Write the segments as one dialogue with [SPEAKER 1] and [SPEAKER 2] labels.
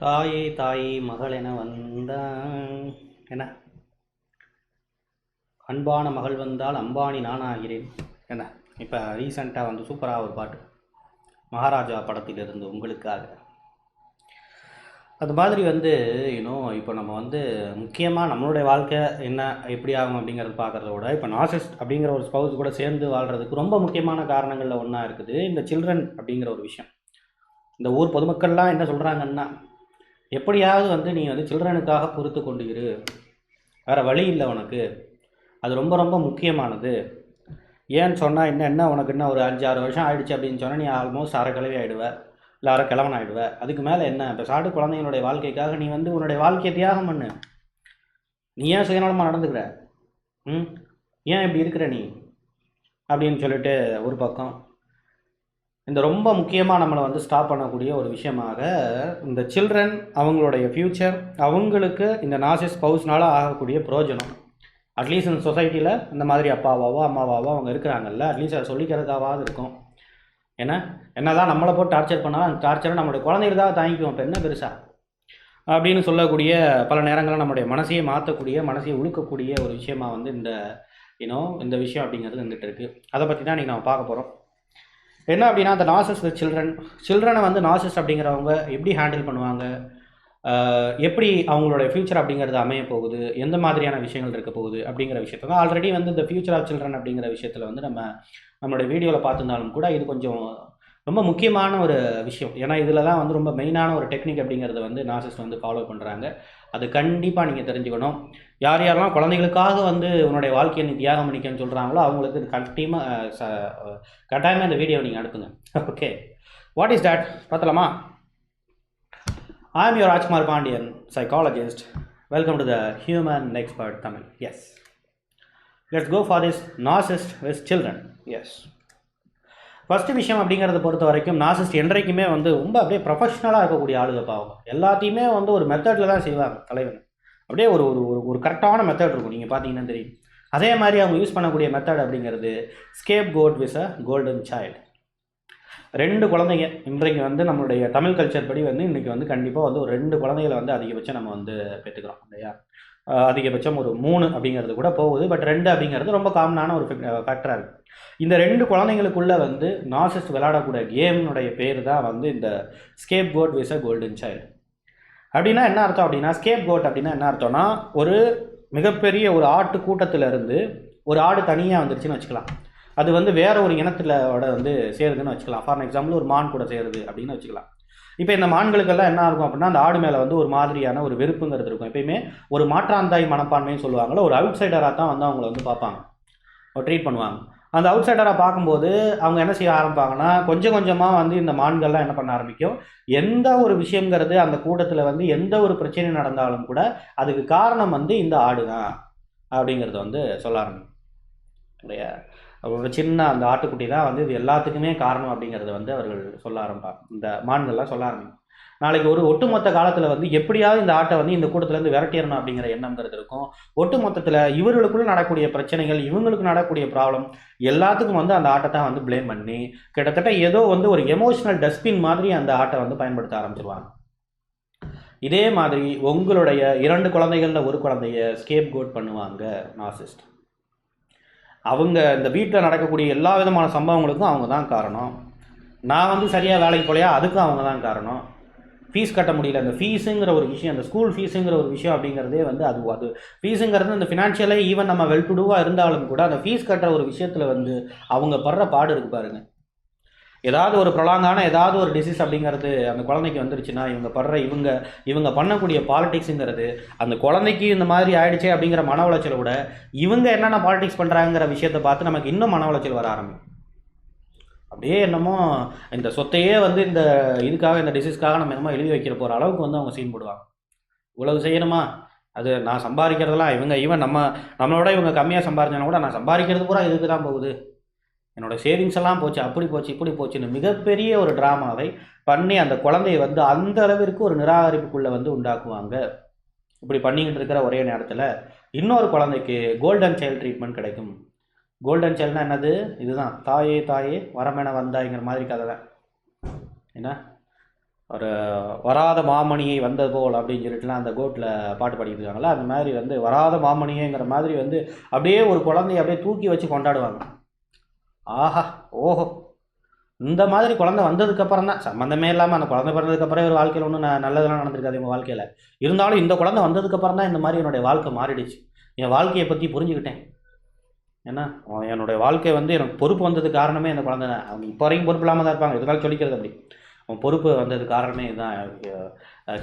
[SPEAKER 1] தாயே தாயே மகள் என வந்தான் என்ன? அன்பான மகள் வந்தால் அம்பானி நானாகிறேன். என்ன? இப்போ ரீசண்டாக வந்து சூப்பராக ஒரு பாட்டு. மகாராஜா படத்திலிருந்து உங்களுக்காக. அது மாதிரி வந்து இன்னும் இப்போ நம்ம வந்து முக்கியமாக நம்மளுடைய வாழ்க்கை என்ன எப்படி ஆகும் அப்படிங்கிறது பார்க்குறத விட இப்போ நாசிஸ்ட் அப்படிங்கிற ஒரு ஸ்பவுஸ் கூட சேர்ந்து வாழ்கிறதுக்கு ரொம்ப முக்கியமான காரணங்களில் ஒன்றா இருக்குது இந்த சில்ட்ரன் அப்படிங்கிற ஒரு விஷயம். இந்த ஊர் பொதுமக்கள்லாம் என்ன சொல்கிறாங்கன்னா எப்படியாவது வந்து நீ வந்து சில்ட்ரனுக்காக பொறுத்து கொண்டு இரு. வேறு வழி இல்லை உனக்கு. அது ரொம்ப ரொம்ப முக்கியமானது. ஏன்னு சொன்னால் என்ன என்ன உனக்கு என்ன ஒரு அஞ்சு ஆறு வருஷம் ஆயிடுச்சு அப்படின்னு சொன்னால் நீ ஆல்மோஸ்ட் அரை கிளவி ஆகிடுவ இல்லை அரை கிழவன் ஆகிடுவ அதுக்கு மேலே என்ன? இப்போ சாடு குழந்தைங்களுடைய வாழ்க்கைக்காக நீ வந்து உன்னுடைய வாழ்க்கையை தியாகம் பண்ணு. நீ ஏன் சுயநலமாக நடந்துக்கிற? ம்? ஏன் இப்படி இருக்கிற நீ? அப்படின்னு சொல்லிட்டு ஒரு பக்கம். இந்த ரொம்ப முக்கியமாக நம்மளை வந்து ஸ்டாப் பண்ணக்கூடிய ஒரு விஷயமாக இந்த சில்ட்ரன் அவங்களுடைய ஃப்யூச்சர் அவங்களுக்கு இந்த நாசிஸ் ஸ்பவுஸ்னால ஆகக்கூடிய பிரயோஜனம் அட்லீஸ்ட் இந்த சொசைட்டியில் இந்த மாதிரி அப்பாவாவோ அம்மாவாவோ அவங்க இருக்கிறாங்கல்ல அட்லீஸ்ட் அதை சொல்லிக்கிறதுக்காவது இருக்கும். ஏன்னா என்னதான் நம்மளை போட்டு டார்ச்சர் பண்ணாலும் அந்த டார்ச்சரை நம்மளுடைய குழந்தைகள் தான் தாங்கிக்குவோம். இப்போ என்ன பெருசா? அப்படின்னு சொல்லக்கூடிய பல நேரங்களில் நம்மளுடைய மனசையே மாற்றக்கூடிய மனசையை உழுக்கக்கூடிய ஒரு விஷயமா வந்து இந்த இன்னும் இந்த விஷயம் அப்படிங்கிறது வந்துட்டு இருக்குது அதை பற்றி தான் இன்றைக்கி நம்ம பார்க்க போகிறோம் என்ன அப்படின்னா அந்த நாசஸ் வித் சில்ட்ரன் சில்ட்ரனை வந்து நாசஸ் அப்படிங்கிறவங்க எப்படி ஹேண்டில் பண்ணுவாங்க? எப்படி அவங்களோட ஃப்யூச்சர் அப்படிங்கிறது அமைய போகுது? எந்த மாதிரியான விஷயங்கள் இருக்க போகுது? அப்படிங்கிற விஷயத்த தான் ஆல்ரெடி வந்து இந்த ஃப்யூச்சர் ஆஃப் சில்ட்ரன் அப்படிங்கிற விஷயத்தில் வந்து நம்ம நம்மளுடைய வீடியோவில் பார்த்துருந்தாலும் கூட இது கொஞ்சம் ரொம்ப முக்கியமான ஒரு விஷயம். ஏன்னா இதில் தான் வந்து ரொம்ப மெயினான ஒரு டெக்னிக் அப்படிங்கிறத வந்து நாசஸ் வந்து ஃபாலோ பண்ணுறாங்க அது கண்டிப்பாக நீங்கள் தெரிஞ்சுக்கணும். யார் யாரெல்லாம் குழந்தைகளுக்காக வந்து உன்னுடைய வாழ்க்கையை நீ தியாகம் பண்ணிக்கன்னு சொல்கிறாங்களோ அவங்களுக்கு இது ச கட்டாயமாக இந்த வீடியோ நீங்கள் அனுப்புங்க. ஓகே வாட் இஸ் தட் பார்த்தலாமா I am your Rajkumar Pandian, psychologist. Welcome to the Human Tamil yes Yes. Go for this this narcissist with children Yes. First விஷயம் அப்படிங்கிறத பொறுத்த வரைக்கும் நாசிஸ்ட் என்றைக்குமே வந்து ரொம்ப அப்படியே ப்ரொஃபஷ்னலாக இருக்கக்கூடிய ஆளுங்க எல்லாத்தையுமே வந்து ஒரு மெத்தடில் தான் செய்வாங்க தலைவன். அப்படியே ஒரு ஒரு ஒரு ஒரு கரெக்டான மெத்தட் இருக்கும். நீங்கள் பார்த்தீங்கன்னா தெரியும். அதே மாதிரி அவங்க யூஸ் பண்ணக்கூடிய மெத்தட் அப்படிங்கிறது scapegoat vs a golden child ரெண்டு குழந்தைங்க. இன்றைக்கு வந்து நம்மளுடைய தமிழ் கல்ச்சர் படி வந்து இன்றைக்கி வந்து கண்டிப்பாக வந்து ஒரு ரெண்டு குழந்தைகளை வந்து அதிகபட்சம் நம்ம வந்து பெற்றுக்கிறோம் இல்லையா? அதிகபட்சம் ஒரு மூணு அப்படிங்கிறது கூட போகுது. பட் ரெண்டு அப்படிங்கிறது ரொம்ப காமனான ஒரு ஃபேக்டராக இருக்குது இந்த ரெண்டு குழந்தைங்களுக்குள்ளே வந்து நாசிஸ்ட் விளையாடக்கூடிய கேம்னுடைய பேர் தான் வந்து இந்த scapegoat vs a golden child அப்படின்னா என்ன அர்த்தம் அப்படின்னா ஸ்கேப் கோட் அப்படின்னா என்ன அர்த்தம்னா ஒரு மிகப்பெரிய ஒரு ஆட்டு கூட்டத்துல இருந்து ஒரு ஆடு தனியாக வந்துருச்சுன்னு வச்சுக்கலாம். அது வந்து வேற ஒரு இனத்திலோட வந்து சேருதுன்னு வச்சுக்கலாம். ஃபார் எக்ஸாம்பிள் ஒரு மான் கூட சேருது அப்படின்னு வச்சுக்கலாம். இப்போ இந்த மான்களுக்கெல்லாம் என்ன இருக்கும் அப்படின்னா அந்த ஆடு மேலே வந்து ஒரு மாதிரியான ஒரு வெறுப்புங்கிறது இருக்கும். எப்பயுமே ஒரு மாற்றாந்தாய் மனப்பான்மைன்னு சொல்லுவாங்களோ ஒரு அவுட் சைடராக தான் வந்து அவங்கள வந்து பார்ப்பாங்க. ட்ரீட் பண்ணுவாங்க. அந்த அவுட் சைடரை பார்க்கும்போது அவங்க என்ன செய்ய ஆரம்பிப்பாங்கன்னா கொஞ்சம் கொஞ்சமாக வந்து இந்த மான்கள்லாம் என்ன பண்ண ஆரம்பிக்கும். எந்த ஒரு விஷயங்கிறது அந்த கூட்டத்தில் வந்து எந்த ஒரு பிரச்சனை நடந்தாலும் கூட அதுக்கு காரணம் வந்து இந்த ஆடு தான் அப்படிங்கிறத வந்து சொல்ல ஆரம்பிக்கும். இல்லையா? ஒரு சின்ன அந்த ஆட்டுக்குட்டி தான் வந்து இது எல்லாத்துக்குமே காரணம் அப்படிங்கிறத வந்து அவர்கள் சொல்ல ஆரம்பிப்பாங்க இந்த மான்கள்லாம் சொல்ல ஆரம்பிக்கும். நாளைக்கு ஒரு ஒட்டுமொத்த காலத்தில் வந்து எப்படியாவது இந்த ஆட்டை வந்து இந்த கூட்டத்திலேருந்து விரட்டிடணும் அப்படிங்கிற எண்ணம்ங்கிறது இருக்கும். ஒட்டுமொத்தத்தில் இவர்களுக்குள்ள நடக்கக்கூடிய பிரச்சனைகள் இவங்களுக்கு நடக்கக்கூடிய ப்ராப்ளம் எல்லாத்துக்கும் வந்து அந்த ஆட்டை தான் வந்து பிளேம் பண்ணி கிட்டத்தட்ட ஏதோ வந்து ஒரு எமோஷனல் டஸ்ட்பின் மாதிரி அந்த ஆட்டை வந்து பயன்படுத்த ஆரம்பிச்சிருவாங்க. இதே மாதிரி உங்களுடைய இரண்டு குழந்தைகளில் ஒரு குழந்தைய ஸ்கேப் கோட் பண்ணுவாங்க நாசிஸ்ட் அவங்க இந்த வீட்டில் நடக்கக்கூடிய எல்லா விதமான சம்பவங்களுக்கும் அவங்க தான் காரணம். நான் வந்து சரியாக வேலைக்கு போலையா அதுக்கும் அவங்க தான் காரணம். ஃபீஸ் கட்ட முடியல. அந்த ஃபீஸுங்கிற ஒரு விஷயம் அந்த ஸ்கூல் ஃபீஸுங்கிற ஒரு விஷயம் அப்படிங்கிறதே வந்து அது அது ஃபீஸுங்கிறது அந்த ஃபினான்ஷியலாக ஈவன் நம்ம வெல் டு டூவாக இருந்தாலும் கூட அந்த ஃபீஸ் கட்டுற ஒரு விஷயத்தில் வந்து அவங்க படுற பாடு இருக்கு பாருங்க. ஏதாவது ஒரு ப்ரொலாங்கான ஏதாவது ஒரு டிசீஸ் அப்படிங்கிறது அந்த குழந்தைக்கு வந்துருச்சுன்னா இவங்க படுற இவங்க இவங்க பண்ணக்கூடிய பாலிடிக்ஸுங்கிறது அந்த குழந்தைக்கு இந்த மாதிரி ஆயிடுச்சே அப்படிங்கிற மன உளைச்சலை விட இவங்க என்னென்ன பாலிடிக்ஸ் பண்ணுறாங்கிற விஷயத்தை பார்த்து நமக்கு இன்னும் மன உளைச்சல் வர ஆரம்பிக்கும். அப்படியே என்னமோ இந்த சொத்தையே வந்து இந்த இதுக்காக இந்த டிசீஸ்க்காக நம்ம என்னமோ எழுதி வைக்கிற போகிற அளவுக்கு வந்து அவங்க சீன் போடுவாங்க. இவ்வளவு செய்யணுமா? அது நான் சம்பாதிக்கிறதெல்லாம் இவங்க ஈவன் நம்ம நம்மளோட இவங்க கம்மியாக சம்பாதிச்சாலும் கூட நான் சம்பாதிக்கிறது பூரா இதுக்கு தான் போகுது. என்னோட சேவிங்ஸ் எல்லாம் போச்சு அப்படி போச்சு இப்படி போச்சுன்னு மிகப்பெரிய ஒரு ட்ராமாவை பண்ணி அந்த குழந்தைய வந்து அந்த அளவிற்கு ஒரு நிராகரிப்புக்குள்ளே வந்து உண்டாக்குவாங்க. இப்படி பண்ணிக்கிட்டு இருக்கிற ஒரே நேரத்தில் இன்னொரு குழந்தைக்கு கோல்டன் சைல்டு ட்ரீட்மெண்ட் கிடைக்கும். கோல்டன் சைல்டுனா என்னது? இதுதான். தாயே தாயே வரமென வந்தாய்ங்கிற மாதிரி கதை தான் என்ன? ஒரு வராத மாமணியை வந்தது போல் அப்படின்னு சொல்லிட்டுலாம் அந்த கோட்டில் பாட்டு பாடிக்கிட்டு இருக்காங்களா அந்த மாதிரி வந்து வராத மாமணியேங்கிற மாதிரி வந்து அப்படியே ஒரு குழந்தைய அப்படியே தூக்கி வச்சு கொண்டாடுவாங்க. ஆஹா ஓஹோ. இந்த மாதிரி குழந்தை வந்ததுக்கப்புறம் தான் சம்மந்தமே இல்லாமல் அந்த குழந்தை பிறந்ததுக்கப்புறம் ஒரு வாழ்க்கையில் ஒன்றும் நல்லதெல்லாம் நடந்திருக்காது எங்கள் வாழ்க்கையில். இருந்தாலும் இந்த குழந்தை வந்ததுக்கப்புறம் தான் இந்த மாதிரி என்னுடைய வாழ்க்கை மாறிடுச்சு. என் வாழ்க்கையை பற்றி புரிஞ்சுக்கிட்டேன். ஏன்னா அவன் என்னுடைய வாழ்க்கை வந்து எனக்கு பொறுப்பு வந்தது காரணமே அந்த குழந்தை தான். அவங்க இப்போ வரைக்கும் பொறுப்பு இல்லாமல் தான் இருப்பாங்க. எதுக்காக சொல்லிக்கிறது அப்படி. அவன் பொறுப்பு வந்தது காரணமே இதுதான்.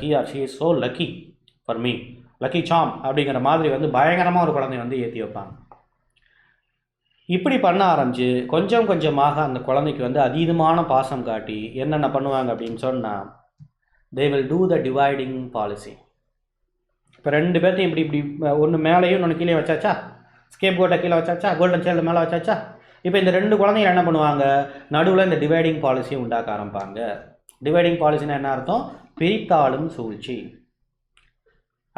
[SPEAKER 1] He or she is so lucky for me lucky charm அப்படிங்கிற மாதிரி வந்து பயங்கரமாக ஒரு குழந்தைய வந்து ஏற்றி வைப்பாங்க. இப்படி பண்ண ஆரம்பிச்சு கொஞ்சம் கொஞ்சமாக அந்த குழந்தைக்கு வந்து அதீதமான பாசம் காட்டி என்னென்ன பண்ணுவாங்க அப்படின்னு சொன்னால் they will do the dividing policy இப்போ ரெண்டு பேர்த்தையும் இப்படி இப்படி ஒன்று மேலேயும் ஒன்று கீழே வச்சாச்சா? ஸ்கேப் கோட்டை கீழே வச்சாச்சா? கோல்டன் சேல்டு மேலே வச்சாச்சா? இப்போ இந்த ரெண்டு குழந்தைங்க என்ன பண்ணுவாங்க? நடுவில் இந்த டிவைடிங் பாலிசியை உண்டாக்க ஆரம்பிப்பாங்க. டிவைடிங் பாலிசினா என்ன அர்த்தம்? பிரித்தாளும் சூழ்ச்சி.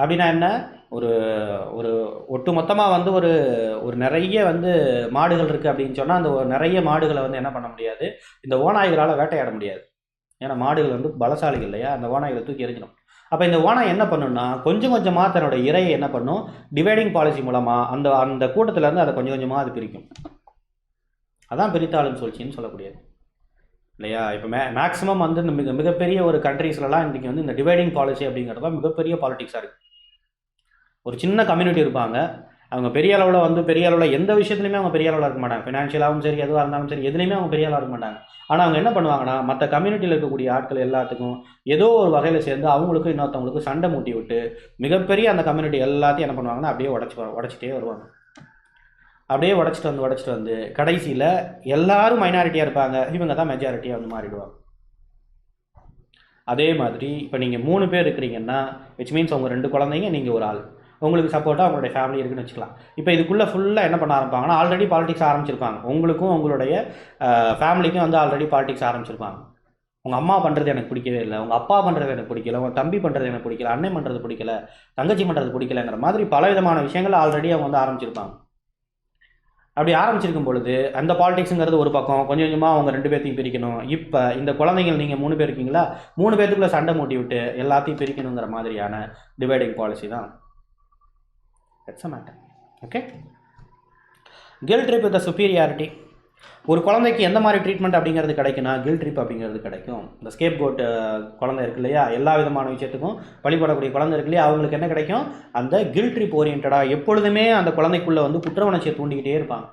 [SPEAKER 1] அப்படின்னா என்ன? ஒரு ஒரு ஒட்டு மொத்தமாக வந்து ஒரு ஒரு நிறைய வந்து மாடுகள் இருக்குது அப்படின்னு சொன்னால் அந்த நிறைய மாடுகளை வந்து என்ன பண்ண முடியாது? இந்த ஓநாய்களால் வேட்டையாட முடியாது. ஏன்னா மாடுகள் வந்து பலசாலிகள் இல்லையா? அந்த ஓநாய்களை தூக்கி எறிஞ்சிடும் அப்போ இந்த ஓனாய் என்ன பண்ணுன்னா கொஞ்சம் கொஞ்சமாக தன்னோட இரையை என்ன பண்ணும்? டிவைடிங் பாலிசி மூலமாக அந்த அந்த கூட்டத்திலேருந்து அதை கொஞ்சம் கொஞ்சமாக அது பிரிக்கும். அதான் பிரித்தாளும் சூழ்ச்சின்னு சொல்லக்கூடியது. இல்லையா? இப்போ மே மேக்ஸிமம் வந்து இந்த மிக மிகப்பெரிய ஒரு கண்ட்ரீஸ்லலாம் இன்றைக்கி வந்து இந்த டிவைடிங் பாலிசி அப்படிங்கிறது தான் மிகப்பெரிய பாலிட்டிக்ஸாக இருக்குது ஒரு சின்ன கம்யூனிட்டி இருப்பாங்க. அவங்க பெரிய அளவில் வந்து பெரிய அளவில் எந்த விஷயத்துலையுமே அவங்க பெரிய அளவில் இருக்க மாட்டாங்க. ஃபினான்ஷியலாகவும் சரி எதுவாக இருந்தாலும் சரி எதுலேயுமே அவங்க பெரிய அளவில் இருக்க மாட்டாங்க. ஆனால் அவங்க என்ன பண்ணுவாங்கன்னா மற்ற கம்யூனிட்டியில் இருக்கக்கூடிய ஆட்கள் எல்லாத்துக்கும் ஏதோ ஒரு வகையில் சேர்ந்து அவங்களுக்கும் இன்னொருத்தவங்களுக்கும் சண்டை மூட்டி விட்டு மிகப்பெரிய அந்த கம்யூனிட்டி எல்லாத்தையும் என்ன பண்ணுவாங்கன்னா அப்படியே உடச்சி உடச்சிட்டே வருவாங்க. அப்படியே உடச்சிட்டு வந்து உடச்சிட்டு வந்து கடைசியில் எல்லாரும் மைனாரிட்டியாக இருப்பாங்க. இவங்க தான் மெஜாரிட்டியாக வந்து மாறிடுவாங்க. அதே மாதிரி இப்போ நீங்கள் மூணு பேர் இருக்கிறீங்கன்னா விச் மீன்ஸ் உங்கள் ரெண்டு குழந்தைங்க நீங்கள் ஒரு ஆள். உங்களுக்கு சப்போர்ட்டாக உங்களுடைய ஃபேமிலி இருக்குன்னு வச்சுக்கலாம். இப்போ இதுக்குள்ளே ஃபுல்லாக என்ன பண்ண ஆரம்பிப்பாங்கன்னா ஆல்ரெடி பாலிடிக்ஸ் ஆரம்பிச்சிருப்பாங்க. உங்களுக்கும் உங்களுடைய ஃபேமிலிக்கும் வந்து ஆல்ரெடி பாலிடிக்ஸ் ஆரம்பிச்சிருப்பாங்க. உங்கள் அம்மா பண்ணுறது எனக்கு பிடிக்கவே இல்லை. உங்கள் அப்பா பண்ணுறது எனக்கு பிடிக்கல. உங்கள் தம்பி பண்ணுறது எனக்கு பிடிக்கல. அண்ணன் பண்ணுறது பிடிக்கல. தங்கச்சி பண்ணுறது பிடிக்கலங்கிற மாதிரி பல விதமான விஷயங்கள் ஆல்ரெடி அவங்க வந்து ஆரம்பிச்சிருப்பாங்க. அப்படி ஆரம்பிச்சிருக்கும் பொழுது அந்த பாலிடிக்ஸுங்கிறது ஒரு பக்கம். கொஞ்சம் கொஞ்சமாக அவங்க ரெண்டு பேர்த்தையும் பிரிக்கணும். இப்போ இந்த குழந்தைகள் நீங்கள் மூணு பேர் இருக்கீங்களா? மூணு பேர்த்துக்குள்ளே சண்டை மூட்டி விட்டு எல்லாத்தையும் பிரிக்கணுங்கிற மாதிரியான டிவைடிங் பாலிசி தான். It's a matter okay guilt trip with superiority ஒரு குழந்தைக்கு எந்த மாதிரி ட்ரீட்மெண்ட் அப்படிங்கிறது கிடைக்குன்னா கில் ட்ரிப் அப்படிங்கிறது கிடைக்கும். இந்த ஸ்கேப் கோட் குழந்தை இருக்கு இல்லையா? எல்லா விதமான விஷயத்துக்கும் வழிபடக்கூடிய குழந்தை இருக்கு இல்லையா? அவங்களுக்கு என்ன கிடைக்கும்? அந்த கில் ட்ரிப் ஓரியன்டாக எப்பொழுதுமே அந்த குழந்தைக்குள்ளே வந்து குற்ற உணர்ச்சியை தூண்டிக்கிட்டே இருப்பாங்க.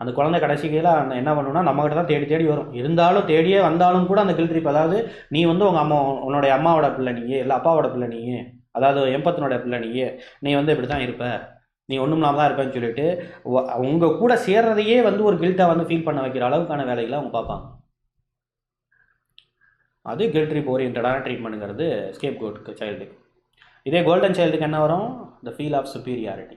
[SPEAKER 1] அந்த குழந்தை கடைசிக்கையில் அந்த என்ன பண்ணுன்னா நம்மகிட்ட தான் தேடி தேடி வரும். இருந்தாலும் தேடியே வந்தாலும் கூட அந்த கில் ட்ரிப் அதாவது நீ வந்து உங்கள் அம்மா உன்னுடைய அம்மாவோட பிள்ளை நீயே இல்லை அப்பாவோட பிள்ளை நீயே அதாவது எம்பத்தினுடைய பிள்ளை நீயே நீ வந்து இப்படி தான் இருப்ப. நீ ஒன்றும் இல்லாமல் தான் இருப்பேன்னு சொல்லிட்டு உங்கள் கூட சேர்றதையே வந்து ஒரு கில்ட்டாக வந்து ஃபீல் பண்ண வைக்கிற அளவுக்கான வேலைகளை அவங்க பார்ப்பாங்க. அது கில்ட் ட்ரிப் ஓரியன்டான ட்ரீட்மெண்ட்டுங்கிறது ஸ்கேப் கோட்டுக்கு சைல்டு இதே கோல்டன் சைல்டுக்கு என்ன வரும்? த ஃபீல் ஆஃப் சுப்பீரியாரிட்டி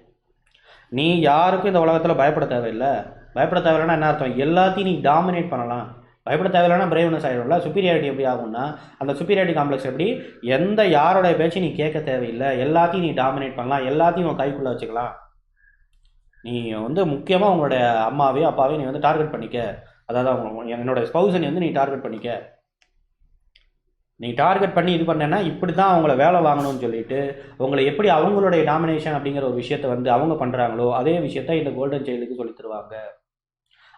[SPEAKER 1] நீ யாருக்கும் இந்த உலகத்தில் பயப்பட தேவையில்லை. பயப்பட தேவையில்லைன்னா என்ன அர்த்தம்? எல்லாத்தையும் நீ டாமினேட் பண்ணலாம். பயப்பட தேவையில்லைனா பிரேவ்னஸ் ஆகிடும்ல சுப்பீரியாரிட்டி எப்படி ஆகும்னா அந்த சுப்பீரியாரிட்டி காம்ப்ளெக்ஸ் எப்படி? எந்த யாரோடைய பேச்சு நீ கேட்க தேவையில்லை. எல்லாத்தையும் நீ டாமினேட் பண்ணலாம். எல்லாத்தையும் உன் கைக்குள்ளே வச்சுக்கலாம். நீ வந்து முக்கியமாக உங்களுடைய அம்மாவையும் அப்பாவையும் நீ வந்து டார்கெட் பண்ணிக்க. அதாவது அவங்க என்னோட ஸ்பௌசனை வந்து நீ டார்கெட் பண்ணிக்க. நீ டார்கெட் பண்ணி இது பண்ணேன்னா இப்படி தான் அவங்கள வேலை வாங்கணும்னு சொல்லிட்டு உங்களை எப்படி அவங்களுடைய டாமினேஷன் அப்படிங்கிற ஒரு விஷயத்த வந்து அவங்க பண்ணுறாங்களோ அதே விஷயத்த இந்த கோல்டன் செயலுக்கு சொல்லி தருவாங்க.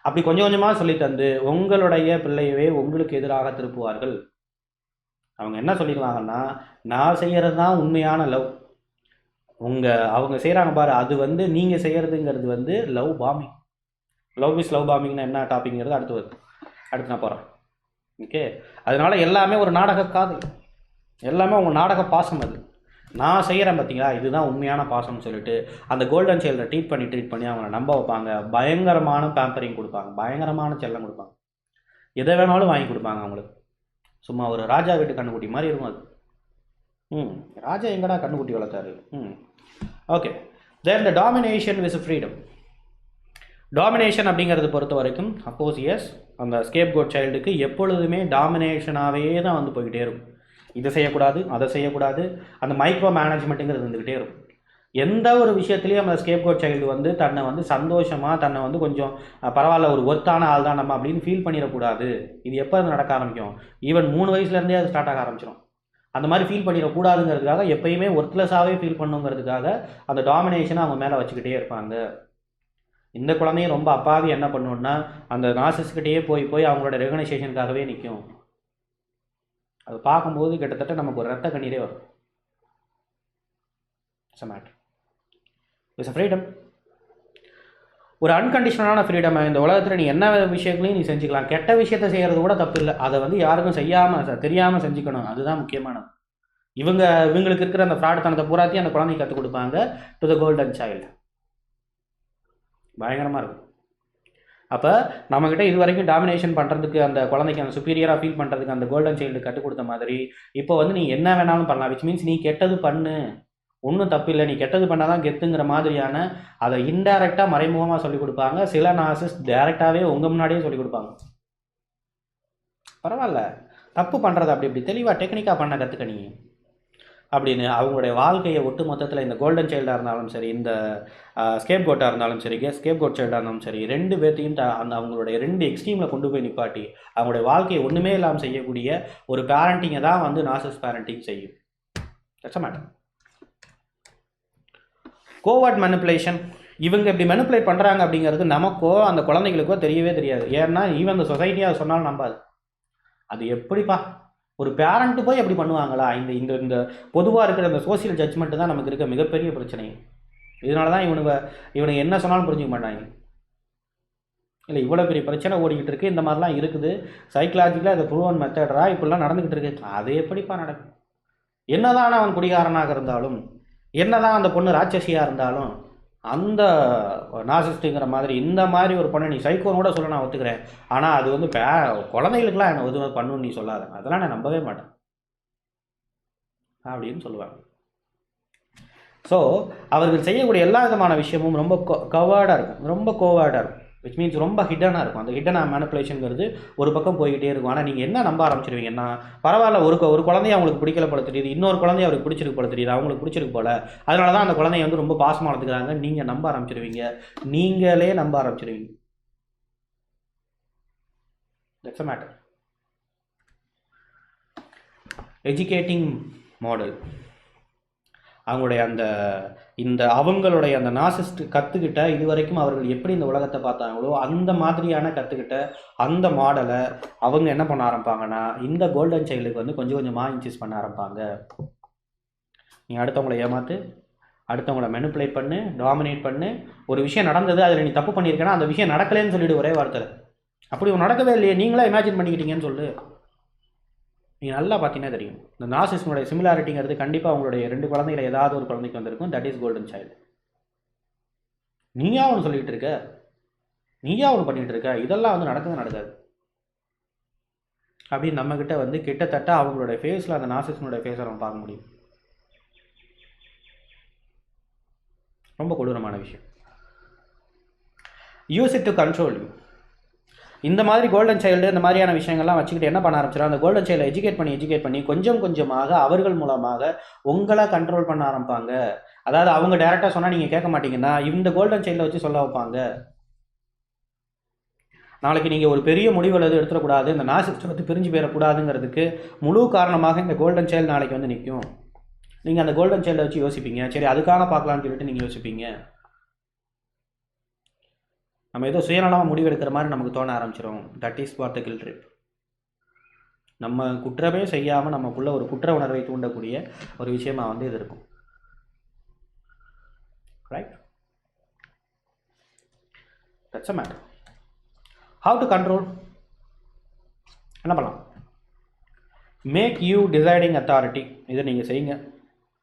[SPEAKER 1] அப்படி கொஞ்சம் கொஞ்சமாக சொல்லி தந்து உங்களுடைய பிள்ளையவே உங்களுக்கு எதிராக திருப்புவார்கள். அவங்க என்ன சொல்லிடுவாங்கன்னா நான் செய்கிறது தான் உண்மையான லவ் உங்கள் அவங்க செய்கிறாங்க பாரு அது வந்து நீங்கள் செய்கிறதுங்கிறது வந்து லவ் பாமிங் லவ் இஸ் லவ் பாமிங்னா என்ன டாபிக்ங்கிறது அடுத்து வருது அடுத்து நான் போகிறேன் ஓகே அதனால் எல்லாமே ஒரு நாடக காதல். எல்லாமே உங்கள் நாடக பாசம் அது. நான் செய்கிறேன் பார்த்தீங்களா இதுதான் உண்மையான பாசம்னு சொல்லிட்டு அந்த கோல்டன் சைல்டை ட்ரீட் பண்ணி ட்ரீட் பண்ணி அவங்கள நம்ப வைப்பாங்க. பயங்கரமான பேம்பரிங் கொடுப்பாங்க. பயங்கரமான செல்லம் கொடுப்பாங்க. எதை வேணாலும் வாங்கி கொடுப்பாங்க அவங்களுக்கு. சும்மா ஒரு ராஜா வீட்டு கண்ணுக்குட்டி மாதிரி இருக்கும் அது. ம் ராஜா எங்கடா கண்ணுக்குட்டி வளர்த்தாரு? ம் okay there the domination vs freedom domination அப்படிங்கிறது பொறுத்த வரைக்கும் அப்போஸ் எஸ் அந்த ஸ்கேப் கோட் சைல்டுக்கு எப்பொழுதுமே டாமினேஷனாகவே தான் வந்து போய்கிட்டே இருக்கும். இதை செய்யக்கூடாது அதை செய்யக்கூடாது. அந்த மைக்ரோ மேனேஜ்மெண்ட்டுங்கிறது இருந்துக்கிட்டே இருக்கும். எந்த ஒரு விஷயத்துலையும் அந்த ஸ்கேப் கோட் சைல்டு வந்து தன்னை வந்து சந்தோஷமாக தன்னை வந்து கொஞ்சம் பரவாயில்ல ஒரு ஒர்த்தான ஆள் தான் நம்ம அப்படின்னு ஃபீல் பண்ணிடக்கூடாது. இது எப்போ அது நடக்க ஆரம்பிக்கும்? ஈவன் மூணு வயசுலேருந்தே அது ஸ்டார்ட் ஆக ஆரம்பிச்சிடும் அந்த மாதிரி ஃபீல் பண்ணிடக்கூடாதுங்கிறதுக்காக எப்பயுமே ஒர்த்லெஸ்ஸாகவே ஃபீல் பண்ணுங்கிறதுக்காக அந்த டாமினேஷனை அவங்க மேலே வச்சுக்கிட்டே இருப்பாங்க. இந்த குழந்தையும் ரொம்ப அப்பாவி என்ன பண்ணுன்னா அந்த நாசஸ்கிட்டேயே போய் போய் அவங்களோட ரெகனைசேஷனுக்காகவே நிற்கும் அது பார்க்கும்போது கிட்டத்தட்ட நமக்கு ஒரு ரத்த கண்ணீரே வரும். It's a matter it's a freedom ஒரு அன்கண்டிஷனலான ஃப்ரீடம் இந்த உலகத்தில் நீ என்ன விஷயங்களையும் நீ செஞ்சுக்கலாம். கெட்ட விஷயத்த செய்கிறது கூட தப்பு இல்லை. அதை வந்து யாருக்கும் செய்யாமல் தெரியாமல் செஞ்சுக்கணும். அதுதான் முக்கியமானது. இவங்க இவங்களுக்கு இருக்கிற அந்த ஃப்ராடுத்தனத்தை பூராத்தையும் அந்த குழந்தைக்கு கற்றுக் கொடுப்பாங்க டு த கோல்டன் சைல்டு பயங்கரமாக இருக்கும். அப்போ நம்மக்கிட்ட இது வரைக்கும் டாமினேஷன் பண்ணுறதுக்கு அந்த குழந்தைக்கு அந்த சுப்பீரியராக ஃபீல் பண்ணுறதுக்கு அந்த கோல்டன் சைல்டு கற்றுக் கொடுத்த மாதிரி இப்போ வந்து நீ என்ன வேணாலும் பண்ணலாம். விச் மீன்ஸ் நீ கெட்டது பண்ணு. ஒன்றும் தப்பு இல்லை. நீ கெட்டது பண்ணால் தான் கெத்துங்கிற மாதிரியான அதை இன்டைரக்டாக மறைமுகமாக சொல்லிக் கொடுப்பாங்க. சில நாசஸ் டேரெக்டாகவே உங்கள் முன்னாடியே சொல்லிக் கொடுப்பாங்க. பரவாயில்ல. தப்பு பண்ணுறது அப்படி இப்படி தெளிவாக டெக்னிக்காக பண்ண கற்றுக்க நீங்கள் அப்படின்னு அவங்களுடைய வாழ்க்கையை ஒட்டு மொத்தத்தில் இந்த கோல்டன் சைல்டாக இருந்தாலும் சரி இந்த ஸ்கேப் கோட்டாக இருந்தாலும் சரி ஸ்கேப் கோட் சைல்டாக இருந்தாலும் சரி ரெண்டு பேர்த்தையும் த- அந்த அவங்களுடைய ரெண்டு எக்ஸ்ட்ரீமில் கொண்டு போய் நிப்பாட்டி அவங்களுடைய வாழ்க்கையை ஒன்றுமே இல்லாமல் செய்யக்கூடிய ஒரு பேரண்டிங்கை தான் வந்து நாசஸ் பேரண்டிங் செய்யும். தட்ஸ் மேட்டர் கோவர்ட் மெனிப்புலேஷன் இவங்க இப்படி மெனிப்புலேட் பண்ணுறாங்க அப்படிங்கிறது நமக்கோ அந்த குழந்தைகளுக்கோ தெரியவே தெரியாது. ஏன்னா ஈவன் அந்த சொசைட்டியாக சொன்னாலும் நம்பாது. அது எப்படிப்பா? ஒரு பேரண்ட்டு போய் எப்படி பண்ணுவாங்களா? இந்த இந்த இந்த பொதுவாக இருக்கிற இந்த சோஷியல் ஜட்ஜ்மெண்ட்டு தான் நமக்கு இருக்க மிகப்பெரிய பிரச்சனை. இதனால தான் இவனுங்க இவனுங்க என்ன சொன்னாலும் புரிஞ்சுக்க மாட்டாங்க. இல்லை இவ்வளோ பெரிய பிரச்சனை ஓடிக்கிட்டு இருக்கு. இந்த மாதிரிலாம் இருக்குது. சைக்கலாஜிக்கலாக இது ப்ரூவன் மெத்தடரா இப்படிலாம் நடந்துக்கிட்டு இருக்கு. அது எப்படிப்பா நடக்கும்? என்னதான் அவன் குடிகாரனாக இருந்தாலும் என்னதான் அந்த பொண்ணு ராட்சசியாக இருந்தாலும் அந்த நாசிஸ்ட்டுங்கிற மாதிரி இந்த மாதிரி ஒரு பொண்ணை நீ சைக்கோன்னு கூட சொல்ல நான் ஒத்துக்கிறேன். ஆனால் அது வந்து பே குழந்தைகளுக்கெல்லாம் என்னை எதுவும் பண்ணுன்னு நீ சொல்லாத. அதெல்லாம் நான் நம்பவே மாட்டேன். அப்படின்னு சொல்லுவாங்க. ஸோ அவர்கள் செய்யக்கூடிய எல்லா விதமான விஷயமும் ரொம்ப கவார்டாக இருக்கும். ரொம்ப கோவார்டாக இருக்கும். விச் மீன்ஸ் ரொம்ப ஹிட்டனாக இருக்கும். அந்த ஹிட்டனாக மேனிப்புலேஷனுங்கிறது ஒரு பக்கம் போய்கிட்டே இருக்கும். ஆனால் நீங்கள் என்ன நம்ப ஆரம்பிச்சிருவீங்கன்னா பரவாயில்ல ஒரு ஒரு குழந்தைய அவங்களுக்கு பிடிக்கல போல தெரியுது இன்னொரு குழந்தைய அவருக்கு பிடிச்சிருக்கு போல தெரியுது அவங்களுக்கு பிடிச்சிருக்கு போல அதனால தான் அந்த குழந்தைய வந்து ரொம்ப பாசமாக வளர்த்துக்கிறாங்க. நீங்கள் நம்ப ஆரம்பிச்சிருவீங்க. நீங்களே நம்ப ஆரம்பிச்சிருவீங்க. That's a matter educating model அவங்களுடைய அந்த இந்த அவங்களுடைய அந்த நாசிஸ்ட் கற்றுக்கிட்ட இது வரைக்கும் அவர்கள் எப்படி இந்த உலகத்தை பார்த்தாங்களோ அந்த மாதிரியான கற்றுக்கிட்ட அந்த மாடலை அவங்க என்ன பண்ண ஆரம்பிப்பாங்கன்னா இந்த கோல்டன் சைல்டுக்கு வந்து கொஞ்சம் கொஞ்சமாக இன்சீஸ் பண்ண ஆரம்பிப்பாங்க. நீ அடுத்தவங்களை ஏமாத்து அடுத்தவங்கள மெனுப்புலேட் பண்ணு டாமினேட் பண்ணு. ஒரு விஷயம் நடந்தது அதில் நீ தப்பு பண்ணியிருக்கேன்னா அந்த விஷயம் நடக்கலைன்னு சொல்லிட்டு ஒரே வார்த்தை அப்படி நடக்கவே இல்லையே நீங்களா இமேஜின் பண்ணிக்கிட்டீங்கன்னு சொல்லு. நீங்கள் நல்லா பார்த்தீங்கன்னா தெரியும். இந்த நாசிஸ்னுடைய சிமிலாரிட்டிங்கிறது கண்டிப்பாக உங்களுடைய ரெண்டு குழந்தைகளை ஏதாவது ஒரு குழந்தைக்கு வந்திருக்கும். தட் இஸ் கோல்டன் சைல்டு நீயா ஒன்று சொல்லிகிட்டு இருக்க? நீயா ஒன்று பண்ணிகிட்டு இருக்க? இதெல்லாம் வந்து நடக்குது நடக்காது. அப்படின்னு நம்மக்கிட்ட வந்து கிட்டத்தட்ட அவங்களுடைய ஃபேஸில் அந்த நாசிஸ்னுடைய ஃபேஸை நம்ம பார்க்க முடியும். ரொம்ப கொடூரமான விஷயம். Use it to control you இந்த மாதிரி கோல்டன் சைல்டு இந்த மாதிரியான விஷயங்கள்லாம் வச்சுக்கிட்டு என்ன பண்ண ஆரம்பிச்சிடும் அந்த கோல்டன் சைல்டை எஜுகேட் பண்ணி எஜுகேட் பண்ணி கொஞ்சம் கொஞ்சமாக அவர்கள் மூலமாக உங்களை கண்ட்ரோல் பண்ண ஆரம்பிப்பாங்க. அதாவது அவங்க டேரெக்டாக சொன்னால் நீங்கள் கேட்க மாட்டீங்கன்னா இந்த கோல்டன் சைல்டை வச்சு சொல்ல வைப்பாங்க. நாளைக்கு நீங்கள் ஒரு பெரிய முடிவு எதுவும் எடுத்துடக்கூடாது இந்த நாசிஸ்ட் வந்து பிரிஞ்சு போயிடக்கூடாதுங்கிறதுக்கு முழு காரணமாக இந்த கோல்டன் சைல்டு நாளைக்கு வந்து நிற்கும் நீங்கள் அந்த கோல்டன் சைல்டை வச்சு யோசிப்பீங்க. சரி அதுக்காக பார்க்கலான்னு சொல்லிட்டு நீங்கள் யோசிப்பீங்க. நம்ம ஏதோ சுயநலமாக முடிவெடுக்கிற மாதிரி நமக்கு தோண ஆரம்பிச்சிடும் that is what the guilt trip நம்ம குற்றமே செய்யாமல் நமக்குள்ள ஒரு குற்ற உணர்வை தூண்டக்கூடிய ஒரு விஷயமாக வந்து இது இருக்கும். Right that's a matter how to control என்ன பண்ணலாம்? மேக் யூ டிசைடிங் அத்தாரிட்டி இதை நீங்கள் செய்யுங்க.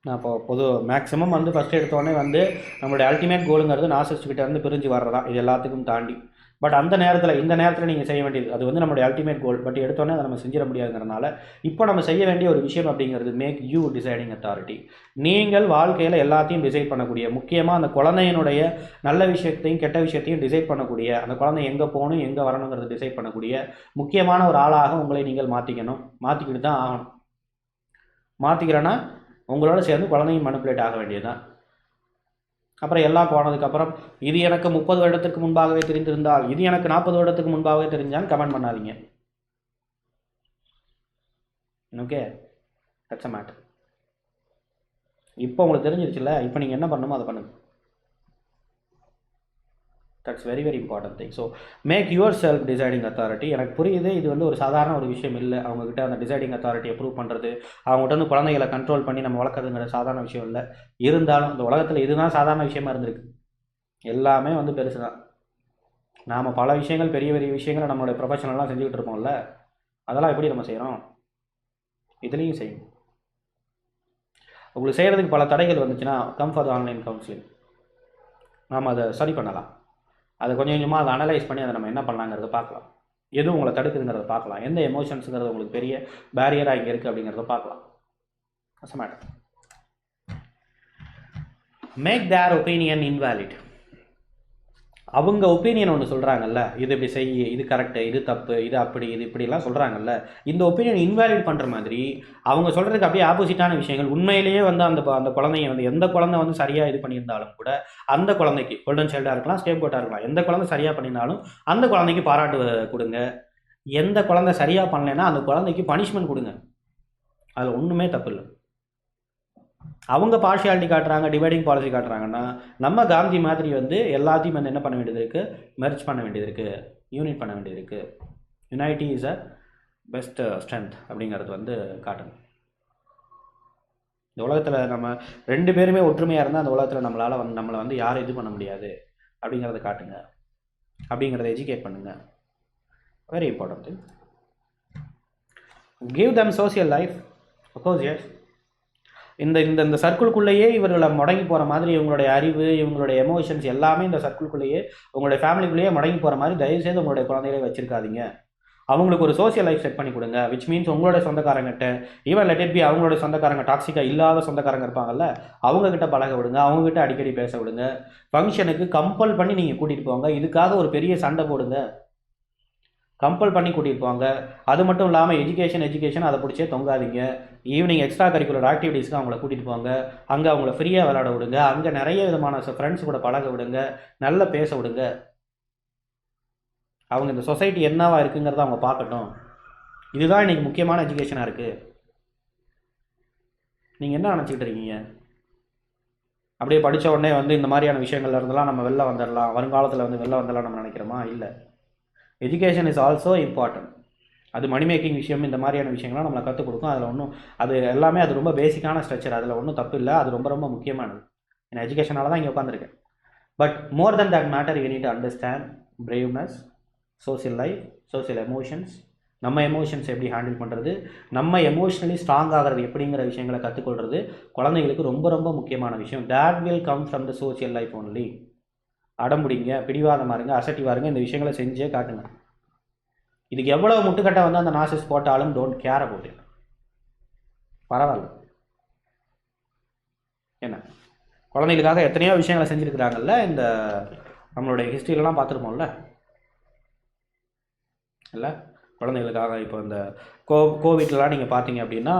[SPEAKER 1] நான் இப்போ பொது மேக்ஸிமம் வந்து ஃபஸ்ட்டு எடுத்தோடனே வந்து நம்மளுடைய அல்டிமேட் கோலுங்கிறது நாசிஸ்ட் கிட்டேருந்து பிரிஞ்சு வர்றதா இது எல்லாத்துக்கும் தாண்டி. பட் அந்த நேரத்தில் இந்த நேரத்தில் நீங்கள் செய்ய வேண்டியது அது வந்து நம்மளுடைய அல்டிமேட் கோல் பட் எடுத்தோடனே அதை நம்ம செஞ்சிட முடியாதுங்கிறனால இப்போ நம்ம செய்ய வேண்டிய ஒரு விஷயம் அப்படிங்கிறது மேக் யூ டிசைடிங் அத்தாரிட்டி நீங்கள் வாழ்க்கையில் எல்லாத்தையும் டிசைட் பண்ணக்கூடிய முக்கியமாக அந்த குழந்தையினுடைய நல்ல விஷயத்தையும் கெட்ட விஷயத்தையும் டிசைட் பண்ணக்கூடிய அந்த குழந்தை எங்கே போகணும் எங்கே வரணுங்கிறத டிசைட் பண்ணக்கூடிய முக்கியமான ஒரு ஆளாக உங்களை நீங்கள் மாற்றிக்கணும் மாற்றிக்கிட்டு தான் ஆகணும். மாற்றிக்கிறேன்னா உங்களோட சேர்ந்து குழந்தையும் மனிப்புலேட் ஆக வேண்டியதுதான். அப்புறம் எல்லாம் போனதுக்கப்புறம் இது எனக்கு முப்பது வருடத்துக்கு முன்பாகவே தெரிந்திருந்தால் இது எனக்கு நாற்பது வருடத்துக்கு முன்பாகவே தெரிஞ்சான்னு கமெண்ட் பண்ணாதீங்க. ஓகே தட்ஸ் அ மேட்டர் இப்போ உங்களுக்கு தெரிஞ்சிருச்சுல்ல? இப்போ நீங்கள் என்ன பண்ணணுமோ அதை பண்ணுங்கள் that's very very important thing so make yourself deciding authority எனக்கு புரியுது இது வந்து ஒரு சாதாரண ஒரு விஷயம் இல்லை. அவங்கக்கிட்ட அந்த டிசைடிங் அத்தாரிட்டி அப்ரூவ் பண்ணுறது அவங்ககிட்ட வந்து குழந்தைகளை கண்ட்ரோல் பண்ணி நம்ம வளர்க்குறதுங்கிற சாதாரண விஷயம் இல்லை. இருந்தாலும் இந்த உலகத்தில் இதுதான் சாதாரண விஷயமா இருந்திருக்கு. எல்லாமே வந்து பெருசு தான் நாம் பல விஷயங்கள் பெரிய பெரிய விஷயங்களை நம்மளுடைய ப்ரொஃபஷனல்லாம் செஞ்சுக்கிட்டு இருப்போம்ல. அதெல்லாம் எப்படி நம்ம செய்கிறோம் இதுலேயும் செய்யும் உங்களுக்கு செய்கிறதுக்கு பல தடைகள் வந்துச்சுன்னா கம் ஃபார் ஆன்லைன் கவுன்சிலிங் நாம் அதை சரி பண்ணலாம். அதை கொஞ்சம் கொஞ்சமாக அதை அனலைஸ் பண்ணி அதை நம்ம என்ன பண்ணலாங்கிறத பார்க்கலாம். எது உங்களை தடுக்குதுங்கிறத பார்க்கலாம். எந்த எமோஷன்ஸுங்கிறது உங்களுக்கு பெரிய பேரியராக இங்கே இருக்குது அப்படிங்கிறத பார்க்கலாம். Matter make their opinion invalid அவங்க ஒப்பீனியன் ஒன்று சொல்கிறாங்கல்ல இது இப்படி செய் இது கரெக்டு இது தப்பு இது அப்படி இது இப்படிலாம் சொல்கிறாங்கல்ல இந்த ஒப்பீனியன் இன்வாலிட் பண்ணுற மாதிரி அவங்க சொல்கிறதுக்கு அப்படியே ஆப்போசிட்டான விஷயங்கள் உண்மையிலேயே வந்து அந்த அந்த குழந்தைங்க வந்து எந்த குழந்தை வந்து சரியாக இது பண்ணியிருந்தாலும் கூட அந்த குழந்தைக்கு கோல்டன் சைல்டாக இருக்கலாம் ஸ்டேப் கோட்டாக இருக்கலாம் எந்த குழந்தை சரியாக பண்ணியிருந்தாலும் அந்த குழந்தைக்கு பாராட்டு கொடுங்க. எந்த குழந்தை சரியாக பண்ணலைன்னா அந்த குழந்தைக்கு பனிஷ்மெண்ட் கொடுங்க. அதில் ஒன்றுமே தப்பு இல்லை. அவங்க பார்ஷியாலிட்டி காட்டுறாங்க டிவைடிங் பாலிசி காட்டுறாங்கன்னா நம்ம காந்தி மாதிரி வந்து எல்லாத்தையும் வந்து என்ன பண்ண வேண்டியது இருக்குது மெர்ஜ் பண்ண வேண்டியது இருக்குது யூனிட் பண்ண வேண்டியது இருக்குது unity is a best strength அப்படிங்கிறது வந்து காட்டணும். இந்த உலகத்தில் நம்ம ரெண்டு பேருமே ஒற்றுமையாக இருந்தால் அந்த உலகத்தில் நம்மளால் வந்து நம்மளை வந்து யாரும் இது பண்ண முடியாது. அப்படிங்கிறத காட்டுங்க. அப்படிங்கிறத எஜுகேட் பண்ணுங்கள் very important give them social life அப்போஸ் எஸ் இந்த இந்த இந்த சர்க்கிள்குள்ளேயே இவர்களை முடங்கி போகிற மாதிரி இவங்களுடைய அறிவு இவங்களுடைய எமோஷன்ஸ் எல்லாமே இந்த சர்க்கிள்குள்ளேயே உங்களுடைய ஃபேமிலிக்குள்ளேயே முடங்கி போகிற மாதிரி தயவுசெய்து உங்களுடைய குழந்தைகளை வச்சிருக்காதீங்க. அவங்களுக்கு ஒரு சோஷியல் லைஃப் செட் பண்ணி கொடுங்க விச் மீன்ஸ் உங்களுடைய சொந்தக்காரங்கிட்ட ஈவன் லெட் இட் பி அவங்களோட சொந்தக்காரங்க டாக்ஸிக்காக இல்லாத சொந்தக்காரங்க இருப்பாங்கல்ல அவங்கக்கிட்ட பழக விடுங்க அவங்கக்கிட்ட அடிக்கடி பேச விடுங்க. ஃபங்க்ஷனுக்கு கம்பல் பண்ணி நீங்கள் கூட்டிகிட்டு போங்க இதுக்காக ஒரு பெரிய சண்டை போடுங்க. கம்பல் பண்ணி கூட்டிகிட்டு போங்க அது மட்டும் இல்லாமல் எஜுகேஷன் எஜுகேஷன் அதை பிடிச்சே தொங்காதீங்க. ஈவினிங் எக்ஸ்ட்ரா கரிக்குலர் ஆக்டிவிட்டீஸ்க்கு அவங்கள கூட்டிகிட்டு போங்க. அங்கே அவங்கள ஃப்ரீயாக விளாட விடுங்க. அங்கே நிறைய விதமான ஃப்ரெண்ட்ஸ் கூட பழக விடுங்க. நல்லா பேச விடுங்க. அவங்க இந்த சொசைட்டி என்னவா இருக்குங்கிறத அவங்க பார்க்கட்டும். இதுதான் இன்னைக்கு முக்கியமான எஜுகேஷனாக இருக்குது நீங்கள் என்ன நினச்சிக்கிட்டு இருக்கீங்க? அப்படியே படித்த உடனே வந்து இந்த மாதிரியான விஷயங்கள்ல இருந்தெல்லாம் நம்ம வெளில வந்துடலாம் வருங்காலத்தில் வந்து வெளில வந்துடலாம் நம்ம நினைக்கிறோமா? இல்லை. எஜுகேஷன் இஸ் ஆல்சோ இம்பார்ட்டன்ட் அது மணி மேக்கிங் விஷயம் இந்த மாதிரியான விஷயங்கள்லாம் நம்மளை கற்றுக் கொடுக்கும். அதில் ஒன்றும் அது எல்லாமே அது ரொம்ப பேசிக்கான ஸ்ட்ரக்சர் அதில் ஒன்றும் தப்பு இல்லை. அது ரொம்ப ரொம்ப முக்கியமானது. நான் எஜுகேஷனால் தான் இங்கே உட்காந்துருக்கேன் but more then that matter you need to understand braveness social life social emotions நம்ம எமோஷன்ஸ் எப்படி ஹேண்டில் பண்ணுறது நம்ம எமோஷ்னலி ஸ்ட்ராங் ஆகிறது எப்படிங்கிற விஷயங்களை கற்றுக்கொள்கிறது குழந்தைங்களுக்கு ரொம்ப ரொம்ப முக்கியமான விஷயம். That will come from the social life only அடம்புடிங்க பிடிவாதமாக இருங்க அசட்டிவாக இருங்க இந்த விஷயங்களை செஞ்சே காட்டுங்க. இதுக்கு எவ்வளோ முட்டுக்கட்டை வந்து அந்த நாசிஸ் போட்டாலும் டோன்ட் கேர் அபவுட் இட் பரவாயில்ல. என்ன? குழந்தைகளுக்காக எத்தனையோ விஷயங்களை செஞ்சுருக்கிறாங்கல்ல இந்த நம்மளுடைய ஹிஸ்ட்ரியிலலாம் பார்த்துருப்போம்ல? இல்லை? குழந்தைகளுக்காக இப்போ இந்த கோ கோவிட்லாம் நீங்கள் பார்த்தீங்க அப்படின்னா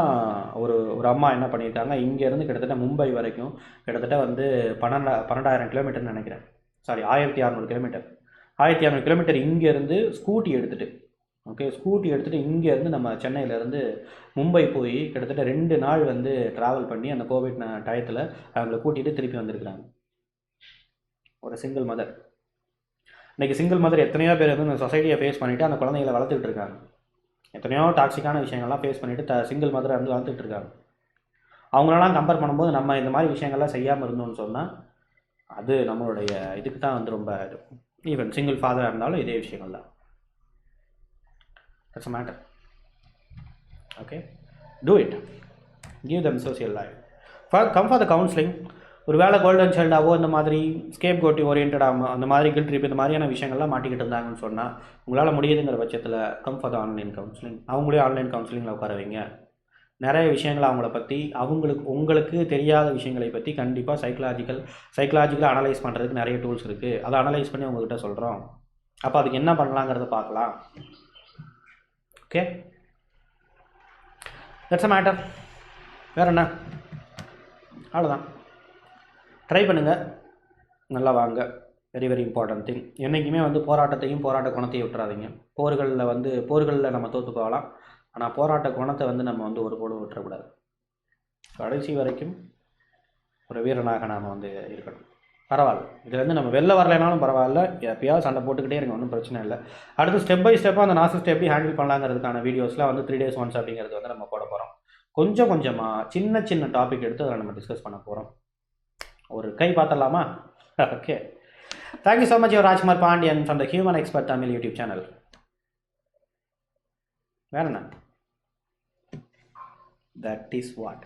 [SPEAKER 1] ஒரு ஒரு அம்மா என்ன பண்ணியிருக்காங்க இங்கேருந்து கிட்டத்தட்ட மும்பை வரைக்கும் கிட்டத்தட்ட வந்து பன்னெண்டா பன்னெண்டாயிரம் கிலோமீட்டர்னு நினைக்கிறேன். சாரி ஆயிரத்தி அறநூறு கிலோமீட்டர் ஆயிரத்தி அறநூறு கிலோமீட்டர் இங்கேருந்து ஸ்கூட்டி எடுத்துகிட்டு ஓகே ஸ்கூட்டி எடுத்துகிட்டு இங்கேருந்து நம்ம சென்னையிலேருந்து மும்பை போய் கிட்டத்தட்ட ரெண்டு நாள் வந்து ட்ராவல் பண்ணி அந்த கோவிட் டயத்தில் அவங்கள கூட்டிகிட்டு திருப்பி வந்திருக்கிறாங்க. ஒரு சிங்கிள் மதர் இன்றைக்கி சிங்கிள் மதர் எத்தனையோ பேர் வந்து இந்த சொசைட்டியை ஃபேஸ் பண்ணிவிட்டு அந்த குழந்தைகளை வளர்த்துக்கிட்டு இருக்காங்க. எத்தனையோ டாக்ஸிக்கான விஷயங்கள்லாம் ஃபேஸ் பண்ணிவிட்டு த சிங்கிள் மதரை வந்து வளர்த்துக்கிட்டு இருக்காங்க. அவங்களெல்லாம் கம்பேர் பண்ணும்போது நம்ம இந்த மாதிரி விஷயங்கள்லாம் செய்யாமல் இருந்தோம்னு சொன்னால் அது நம்மளுடைய இதுக்கு தான் வந்து ரொம்ப இது. ஈவன் சிங்கிள் ஃபாதராக இருந்தாலும் இதே விஷயங்கள் தான். It's a matter okay do it give them social life for come for the counselling ஒரு வேளை கோல்டன் சைல்டாவோ இந்த மாதிரி ஸ்கேப் கோட்டி ஓரியன்டாக அந்த மாதிரி கில் ட்ரிப் இந்த மாதிரியான விஷயங்கள்லாம் மாட்டிக்கிட்டு இருந்தாங்கன்னு சொன்னால் உங்களால் முடியுதுங்கிற பட்சத்தில் come for the online counselling அவங்களே ஆன்லைன் கவுன்சிலிங்கில் உட்கார வைங்க. நிறைய விஷயங்கள் அவங்கள பற்றி அவங்களுக்கு உங்களுக்கு தெரியாத விஷயங்களை பற்றி கண்டிப்பாக சைக்கலாஜிக்கல் சைக்கலாஜிக்கலாக அனலைஸ் பண்ணுறதுக்கு நிறைய டூல்ஸ் இருக்குது அதை அனலைஸ் பண்ணி உங்ககிட்ட சொல்கிறோம் அப்போ அதுக்கு என்ன பண்ணலாங்கிறத பார்க்கலாம். ஓகே தட்ஸ் அ மேட்டர் வேறு என்ன? அவ்வளோதான் ட்ரை பண்ணுங்கள் நல்லா வாங்க. வெரி வெரி இம்பார்ட்டன்ட் திங் என்றைக்குமே வந்து போராட்டத்தையும் போராட்ட குணத்தையும் விட்டுறாதீங்க. போர்களில் வந்து போர்களில் நம்ம தோற்று போகலாம். ஆனால் போராட்ட குணத்தை வந்து நம்ம வந்து ஒரு போடு விட்டுறக்கூடாது. கடைசி வரைக்கும் ஒரு வீரனாக நாம் வந்து இருக்கணும். பரவாயில்ல. இதுலேருந்து நம்ம வெளில வரலைனாலும் பரவாயில்ல. எப்பயாவது சண்டை போட்டுக்கிட்டே இருங்க ஒன்றும் பிரச்சனை இல்லை. அடுத்து ஸ்டெப் பை ஸ்டெப்பாக அந்த நாசிஸ்ட் எப்படி ஹேண்டில் பண்ணலாங்கிறதுக்கான வீடியோஸ்லாம் வந்து த்ரீ டேஸ் ஒன்ஸ் அப்படிங்கிறது வந்து நம்ம போட போகிறோம் கொஞ்சம் கொஞ்சமாக சின்ன சின்ன டாபிக் எடுத்து அதை நம்ம டிஸ்கஸ் பண்ண போகிறோம் ஒரு கை பார்த்துடலாமா? Okay thank you so much your Rajkumar Pandian from the human expert Tamil YouTube channel வேற என்ன? That is what